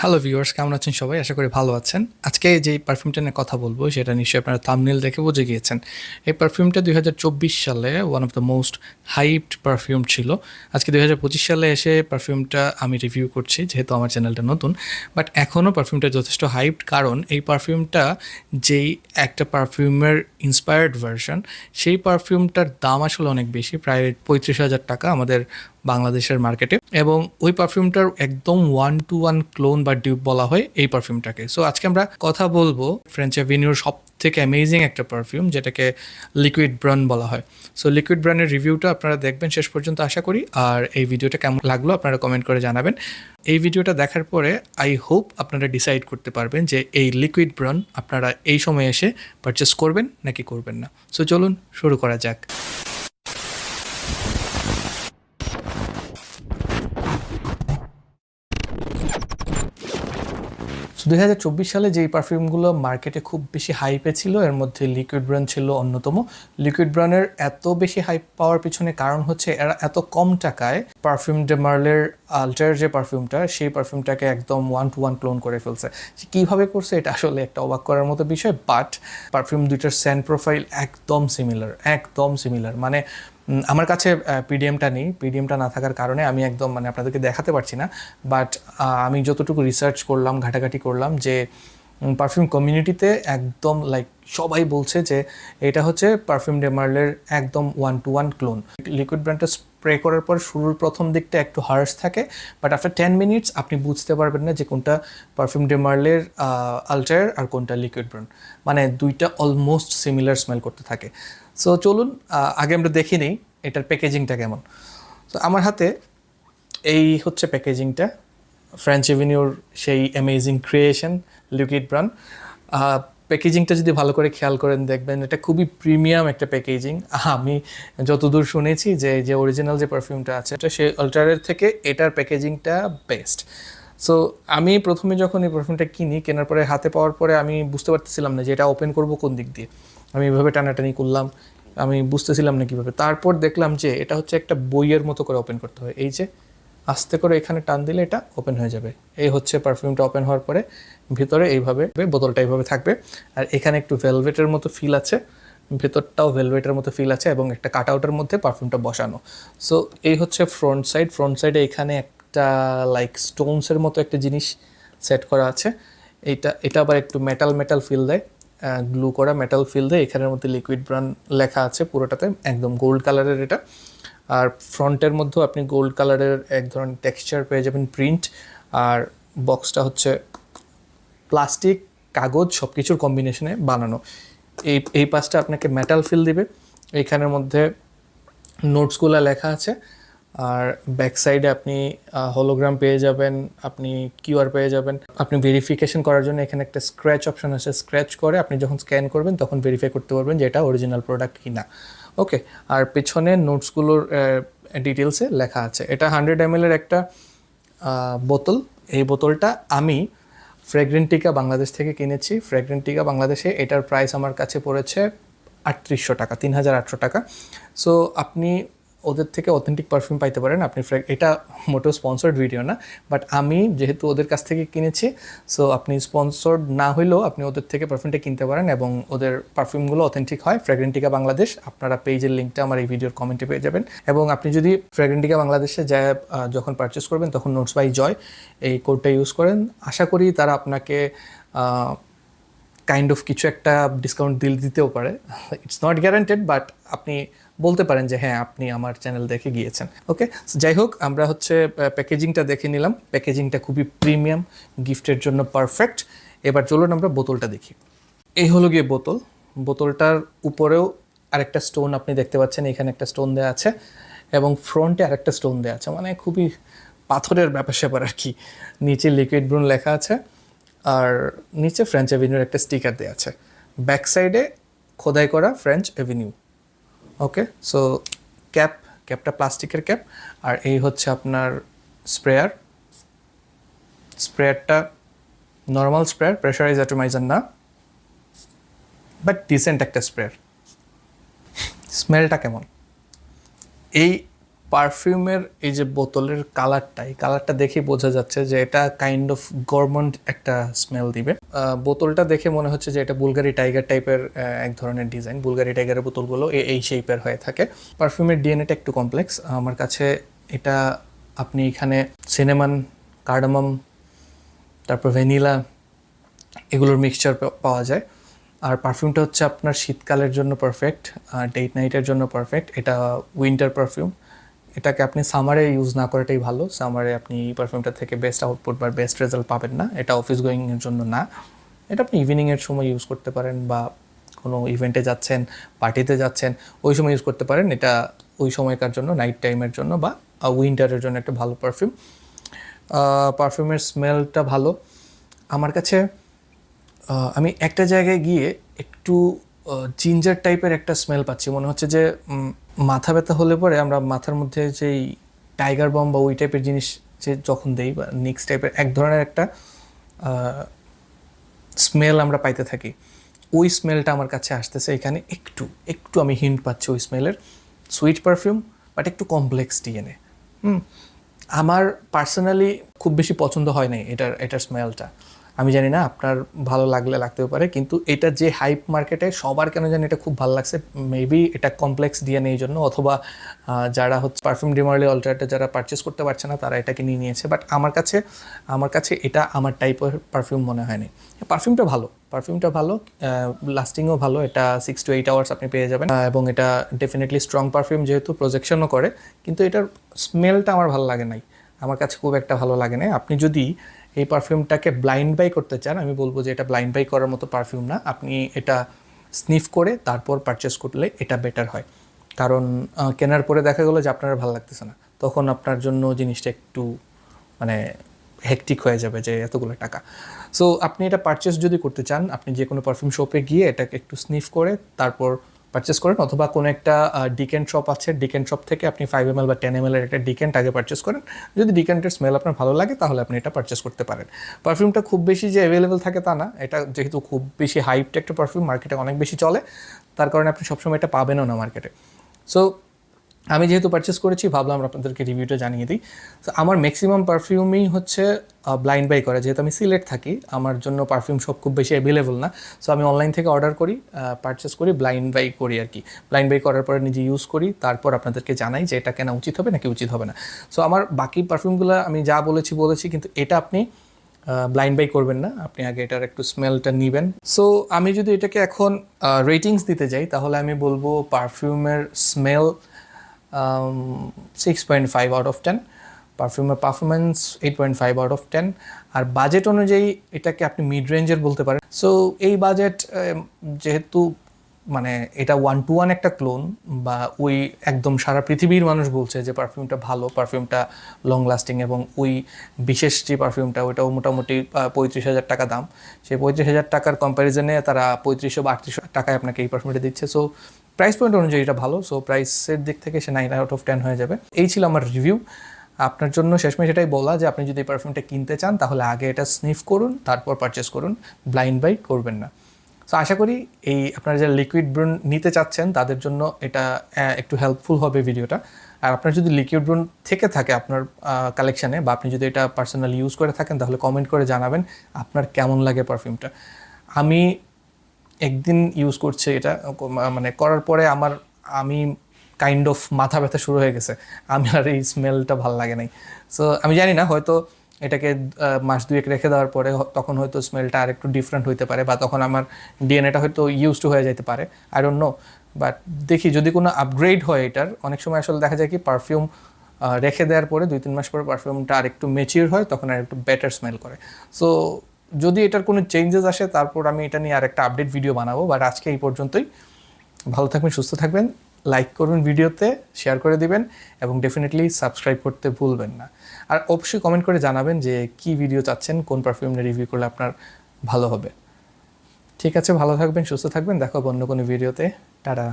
Hello viewers কেমন আছেন সবাই? আশা করি ভালো আছেন। আজকে যে পারফিউমটা নিয়ে কথা বলব, সেটা নিশ্চয়ই আপনারা থামনেল দেখে বুঝে গিয়েছেন। এই পারফিউমটা দুই হাজার চব্বিশ সালে one of the most hyped perfume ছিল। আজকে দুই হাজার পঁচিশ সালে এসে পারফিউমটা আমি রিভিউ করছি, যেহেতু আমার চ্যানেলটা নতুন। বাট এখনও পারফিউমটা যথেষ্ট হাইপড কারণ এই পারফিউমটা যেই একটা পারফিউমের ইন্সপায়ার্ড ভার্সন সেই পারফিউমটার দাম আসলে অনেক বেশি। প্রায় পঁয়ত্রিশ হাজার টাকা আমাদের বাংলাদেশের মার্কেটে এবং ওই পারফিউমটার একদম ওয়ান টু ওয়ান ক্লোন বা ডিউব বলা হয় এই পারফিউমটাকে সো আজকে আমরা কথা বলব ফ্রেঞ্চ অ্যাভিনিউর সব থেকে অ্যামেজিং একটা পারফিউম যেটাকে লিকুইড ব্রান বলা হয়। সো লিকুইড ব্রানের রিভিউটা আপনারা দেখবেন শেষ পর্যন্ত আশা করি। আর এই ভিডিওটা কেমন লাগল আপনারা কমেন্ট করে জানাবেন। এই ভিডিওটা দেখার পরে আই হোপ আপনারা ডিসাইড করতে পারবেন যে এই লিকুইড ব্রান আপনারা এই সময় এসে পারচেস করবেন নাকি করবেন না। সো চলুন শুরু করা যাক। দুই হাজার চব্বিশ সালে যেই পারফিউমগুলো মার্কেটে খুব বেশি হাইপে ছিল, এর মধ্যে লিকুইড ব্রান ছিল অন্যতম। লিকুইড ব্রানের এত বেশি হাইপ পাওয়ার পিছনে কারণ হচ্ছে এরা এত কম টাকায় পারফিউম ডেমার্লের আল্টার যে পারফিউমটা সেই পারফিউমটাকে একদম ওয়ান টু ওয়ান ক্লোন করে ফেলছে। কীভাবে করছে এটা আসলে একটা অবাক করার মতো বিষয় বাট পারফিউম দুইটার স্যান্ড প্রোফাইল একদম সিমিলার একদম সিমিলার মানে আমার কাছে পিডিএমটা নেই। পিডিএমটা না থাকার কারণে আমি একদম মানে আপনাদেরকে দেখাতে পারছি না। বাট আমি যতটুকু রিসার্চ করলাম, ঘাটাঘাটি করলাম যে পারফিউম কমিউনিটিতে একদম লাইক সবাই বলছে যে এটা হচ্ছে পারফিউম ডেমার্লের একদম one to one clone liquid ব্র্যান্ডটা spray করার পর শুরুর প্রথম দিকটা একটু হার্স থাকে বাট আফটার টেন মিনিটস আপনি বুঝতে পারবেন না যে কোনটা পারফিউম ডেমার্লের আলটার আর কোনটা লিকুইড ব্র্যান্ড মানে দুইটা অলমোস্ট সিমিলার স্মেল করতে থাকে। সো চলুন আগে আমরা দেখি নেই এটার প্যাকেজিংটা কেমন। তো আমার হাতে এই হচ্ছে প্যাকেজিংটা ফ্রেঞ্চ এভিনিউর সেই অ্যামেজিং ক্রিয়েশন লিকুইড ব্রান প্যাকেজিংটা যদি ভালো করে খেয়াল করেন, দেখবেন এটা খুবই প্রিমিয়াম একটা প্যাকেজিং আমি যতদূর শুনেছি যে যে অরিজিনাল যে পারফিউমটা আছে, এটা সেই অল্টারের থেকে এটার প্যাকেজিংটা বেস্ট সো আমি প্রথমে যখন এই পারফিউমটা কিনি, কেনার পরে, হাতে পাওয়ার পরে আমি বুঝতে পারতেছিলাম না যে এটা ওপেন করব কোন দিক দিয়ে। আমি এভাবে টানাটানি করলাম, আমি বুঝতেছিলাম না কীভাবে। তারপর দেখলাম যে, এটা হচ্ছে একটা বইয়ের মতো করে ওপেন করতে হয়। এই যে আস্তে করে এখানে টান দিলে এটা ওপেন হয়ে যাবে। এই হচ্ছে পারফিউমটা ওপেন হওয়ার পরে ভিতরে এইভাবে বোতলটা এইভাবে থাকবে। আর এখানে একটু ভেলভেটের মতো ফিল আছে, ভেতরটাও ভেলভেটের মতো ফিল আছে এবং একটা কাট আউটের মধ্যে পারফিউমটা বসানো। সো এই হচ্ছে ফ্রন্ট সাইড ফ্রন্ট সাইডে এখানে একটা লাইক স্টোনসের মতো একটা জিনিস সেট করা আছে। এটা এটা আবার একটু মেটাল মেটাল ফিল দেয়। গ্লু করা মেটাল ফিল দেয়। এখানের মধ্যে লিকুইড ব্রান লেখা আছে পুরোটাতে, একদম গোল্ড কালারের এটা। আর ফ্রন্টের মধ্যেও আপনি গোল্ড কালারের এক ধরনের টেক্সচার পেয়ে যাবেন প্রিন্ট আর বক্সটা হচ্ছে প্লাস্টিক কাগজ সব কিছুর কম্বিনেশনে বানানো। এই এই পাশটা আপনাকে মেটাল ফিল দিবে। এইখানের মধ্যে নোটসগুলো লেখা আছে। আর ব্যাক সাইডে আপনি হলোগ্রাম পেয়ে যাবেন, আপনি কিউআর পেয়ে যাবেন। আপনি ভেরিফিকেশন করার জন্য এখানে একটা স্ক্র্যাচ অপশন আছে। স্ক্র্যাচ করে আপনি যখন স্ক্যান করবেন, তখন ভেরিফাই করতে পারবেন যে এটা অরিজিনাল প্রোডাক্ট কি না ওকে আর পেছনে নোটসগুলোর ডিটেলসে লেখা আছে। এটা হান্ড্রেড এম এর একটা বোতল। এই বোতলটা আমি ফ্রেগ্রেন্টিকা বাংলাদেশ থেকে কিনেছি। ফ্রেগ্রেন্টিকা বাংলাদেশে এটার প্রাইস আমার কাছে পড়েছে আটত্রিশশো টাকা, তিন হাজার আটশো টাকা। সো আপনি ওদের থেকে অথেন্টিক পারফিউম পাইতে পারেন। আপনি এটা মোটেও স্পন্সর্ড ভিডিও না বাট আমি যেহেতু ওদের কাছ থেকে কিনেছি সো আপনি স্পন্সর্ড না হইলেও আপনি ওদের থেকে পারফিউমটা কিনতে পারেন এবং ওদের পারফিউমগুলো অথেন্টিক হয়। ফ্র্যাগ্রেন্টিকা বাংলাদেশ আপনারা পেজের লিঙ্কটা আমার এই ভিডিওর কমেন্টে পেয়ে যাবেন। এবং আপনি যদি ফ্র্যাগ্রেন্টিকা বাংলাদেশে যা যখন পারচেস করবেন, তখন নোটস বাই জয় এই কোডটা ইউজ করেন। আশা করি তারা আপনাকে কাইন্ড অফ কিছু একটা ডিসকাউন্ট দিল দিতেও পারে। ইটস নট গ্যারান্টেড বাট আপনি বলতে পারেন যে হ্যাঁ আপনি আমার চ্যানেল দেখে গিয়েছেন। ওকে যাই হোক, আমরা হচ্ছে প্যাকেজিংটা দেখে নিলাম। প্যাকেজিংটা খুবই প্রিমিয়াম গিফটের জন্য পারফেক্ট এবার চলুন আমরা বোতলটা দেখি। এই হলো গিয়ে বোতল। বোতলটার উপরেও আরেকটা স্টোন আপনি দেখতে পাচ্ছেন। এখানে একটা স্টোন দেওয়া আছে এবং ফ্রন্টে আরেকটা স্টোন দেওয়া আছে। মানে খুবই পাথরের ব্যাপার স্যাপার আর কি। নিচে লিকুইড ব্রুন লেখা আছে আর নিচে ফ্রেঞ্চ অ্যাভিনিউর একটা স্টিকার দেওয়া আছে। ব্যাক সাইডে খোদাই করা French avenue okay so cap ক্যাপটা প্লাস্টিকের ক্যাপ আর এই হচ্ছে আপনার স্প্রেয়ার। স্প্রেয়ারটা নর্মাল স্প্রেয়ার প্রেশারাইজ অ্যাটোমাইজার না বাট ডিসেন্ট একটা স্প্রেয়ার। স্মেলটা কেমন? এই পারফিউমের এই যে বোতলের কালারটা, এই কালারটা দেখে বোঝা যাচ্ছে যে এটা কাইন্ড অফ গরমন্ড একটা স্মেল দিবে। বোতলটা দেখে মনে হচ্ছে যে এটা বুলগারি টাইগার টাইপের এক ধরনের ডিজাইন বুলগারি টাইগারের বোতলগুলো এই শেপের হয়ে থাকে। পারফিউমের ডিএনএটা একটু কমপ্লেক্স আমার কাছে এটা আপনি এখানে সিনেমান কার্ডামাম তারপর ভ্যানিলা এগুলোর মিক্সচার পাওয়া যায়। আর পারফিউমটা হচ্ছে আপনার শীতকালের জন্য পারফেক্ট আর ডেট নাইটের জন্য পারফেক্ট এটা উইন্টার পারফিউম এটাকে আপনি সামারে ইউজ না করাটাই ভালো। সামারে আপনি পারফিউমটা থেকে বেস্ট আউটপুট বা বেস্ট রেজাল্ট পাবেন না। এটা অফিস গোয়িংয়ের জন্য না। এটা আপনি ইভিনিংয়ের সময় ইউজ করতে পারেন বা কোনো ইভেন্টে যাচ্ছেন পার্টিতে যাচ্ছেন, ওই সময় ইউজ করতে পারেন। এটা ওই সময়কার জন্য নাইট টাইমের জন্য বা উইন্টারের জন্য একটা ভালো পারফিউম পারফিউমের স্মেলটা ভালো। আমার কাছে আমি একটা জায়গায় গিয়ে একটু জিঞ্জার টাইপের একটা স্মেল পাচ্ছি। মনে হচ্ছে যে মাথা ব্যথা হলে পরে আমরা মাথার মধ্যে যেই টাইগার বম বা ওই টাইপের জিনিস যে যখন দেই বা নিক্স টাইপের এক ধরনের একটা স্মেল আমরা পাইতে থাকি। ওই স্মেলটা আমার কাছে আসতেছে এখানে একটু একটু আমি হিন্ট পাচ্ছি ওই স্মেলের সুইট পারফিউম বাট একটু কমপ্লেক্স ডিএনএ হুম, আমার পার্সোনালি খুব বেশি পছন্দ হয় নাই এটার এটার স্মেলটা আমি জানি না, আপনার ভালো লাগলে লাগতেও পারে, কিন্তু এটা যে হাইপ মার্কেটে সবার কেন জানি এটা খুব ভালো লাগছে মেবি এটা কমপ্লেক্স ডিএনএ এই জন্য, অথবা যারা হচ্ছে পারফিউম ডিমার্লি অল্টারটা যারা পারচেস করতে পারছে না, তারা এটাকে নিয়ে নিয়েছে বাট আমার কাছে আমার কাছে এটা আমার টাইপের পারফিউম মনে হয়নি। পারফিউমটা ভালো পারফিউমটা ভালো লাস্টিংও ভালো, এটা সিক্স টু এইট আওয়ার্স আপনি পেয়ে যাবেন এবং এটা ডেফিনেটলি স্ট্রং পারফিউম যেহেতু প্রজেকশনও করে, কিন্তু এটার স্মেলটা আমার ভালো লাগে নাই, আমার কাছে খুব একটা ভালো লাগে না আপনি যদি এই পারফিউমটাকে ব্লাইন্ড বাই করতে চান, আমি বলব যে এটা ব্লাইন্ড বাই করার মতো পারফিউম না। আপনি এটা স্নিফ করে তারপর পারচেস করলে এটা বেটার হয়। কারণ কেনার পরে দেখা গেলো যে আপনার ভালো লাগতেছে না। তখন আপনার জন্য জিনিসটা একটু মানে হেকটিক হয়ে যাবে যে এতগুলো টাকা। সো আপনি এটা পারচেস যদি করতে চান, আপনি যে কোনো পারফিউম শপে গিয়ে এটাকে একটু স্নিফ করে, তারপর পারচেস করেন অথবা কোনো একটা ডিকেন্ট শপ আছে ডিকেন্ট শপ থেকে আপনি ফাইভ এম বা টেন এম এর একটা ডিকেন্ট আগে পারচেস করেন। যদি ডিকেন্টের স্মেল আপনার ভালো লাগে, তাহলে আপনি এটা পারচেস করতে পারেন। পারফিউমটা খুব বেশি যে অ্যাভেলেবেল থাকে তা না, এটা যেহেতু খুব বেশি হাইপড একটা পারফিউম মার্কেটে অনেক বেশি চলে, তার কারণে আপনি সবসময় এটা পাবেনও না মার্কেটে সো আমি যেহেতু পারচেস করেছি, ভাবলাম আপনাদেরকে রিভিউটা জানিয়ে দিই। তো আমার ম্যাক্সিমাম পারফিউমই হচ্ছে ব্লাইন্ড বাই করা। যেহেতু আমি সিলেট থাকি, আমার জন্য পারফিউম সব খুব বেশি অ্যাভেলেবল না। সো আমি অনলাইন থেকে অর্ডার করি পারচেস করি ব্লাইন্ড বাই করি আর কি। ব্লাইন্ড বাই করার পরে নিজে ইউজ করি, তারপর আপনাদেরকে জানাই যে এটা কেনা উচিত হবে নাকি উচিত হবে না। সো আমার বাকি পারফিউমগুলো আমি যা বলেছি বলেছি, কিন্তু এটা আপনি ব্লাইন্ড বাই করবেন না। আপনি আগে এটার একটু স্মেলটা নেবেন। সো আমি যদি এটাকে এখন রেটিংস দিতে যাই, তাহলে আমি বলব পারফিউমের smell six point five out of ten পারফিউমের performance eight point five out of ten R budget অনুযায়ী এটাকে আপনি মিড রেঞ্জের বলতে পারেন। সো এই বাজেট যেহেতু মানে এটা ওয়ান টু ওয়ান একটা ক্লোন বা ওই একদম সারা পৃথিবীর মানুষ বলছে যে পারফিউমটা ভালো পারফিউমটা লং লাস্টিং এবং ওই বিশেষ যে পারফিউমটা ওটাও মোটামুটি পঁয়ত্রিশ হাজার টাকা দাম। সেই পঁয়ত্রিশ হাজার টাকার কম্প্যারিজনে তারা পঁয়ত্রিশশো বা আটত্রিশশো টাকায় আপনাকে এই পারফিউমটা দিচ্ছে। সো প্রাইস পয়েন্ট অনুযায়ী এটা ভালো সো প্রাইসের দিক থেকে সে নাইন আউট অফ টেন হয়ে যাবে। এই ছিল আমার রিভিউ আপনার জন্য শেষমেশ এটাই বলা যে আপনি যদি পারফিউমটা কিনতে চান, তাহলে আগে এটা স্নিফ করুন, তারপর পারচেস করুন। ব্লাইন্ড বাই করবেন না। সো আশা করি এই আপনারা যারা লিকুইড ব্রুন নিতে চাচ্ছেন, তাদের জন্য এটা একটু হেল্পফুল হবে ভিডিওটা আর আপনার যদি লিকুইড ব্রুন থেকে থাকে আপনার কালেকশানে বা আপনি যদি এটা পার্সোনালি ইউজ করে থাকেন, তাহলে কমেন্ট করে জানাবেন আপনার কেমন লাগে পারফিউমটা আমি একদিন ইউজ করছে এটা মানে করার পরে আমার, আমি কাইন্ড অফ মাথা ব্যথা শুরু হয়ে গেছে। আমি আর এই স্মেলটা ভালো লাগে নাই। সো আমি জানি না, হয়তো এটাকে মাস দুয়েক রেখে দেওয়ার পরে তখন হয়তো স্মেলটা আর একটু ডিফারেন্ট হইতে পারে বা তখন আমার ডিএনএটা হয়তো ইউজ টু হয়ে যেতে পারে। আই ডোন্ট নো বাট দেখি যদি কোনো আপগ্রেড হয় এটার, অনেক সময় আসলে দেখা যায় কি পারফিউম রেখে দেওয়ার পরে দুই, তিন মাস পরে পারফিউমটা আর একটু মেচিউর হয়, তখন আর একটু বেটার স্মেল করে। সো যদি এটার কোনো চেঞ্জেস আসে, তারপর আমি এটা নিয়ে আর একটা আপডেট ভিডিও বানাবো। বাট আজকে এই পর্যন্তই। ভালো থাকবেন, সুস্থ থাকবেন। লাইক করুন ভিডিওতে শেয়ার করে দিবেন এবং ডেফিনেটলি সাবস্ক্রাইব করতে ভুলবেন না। আর অবশ্যই কমেন্ট করে জানাবেন যে কি ভিডিও চাচ্ছেন, কোন পারফিউম রিভিউ করলে আপনার ভালো হবে। ঠিক আছে, ভালো থাকবেন, সুস্থ থাকবেন। দেখো অন্য কোনো ভিডিওতে টাটা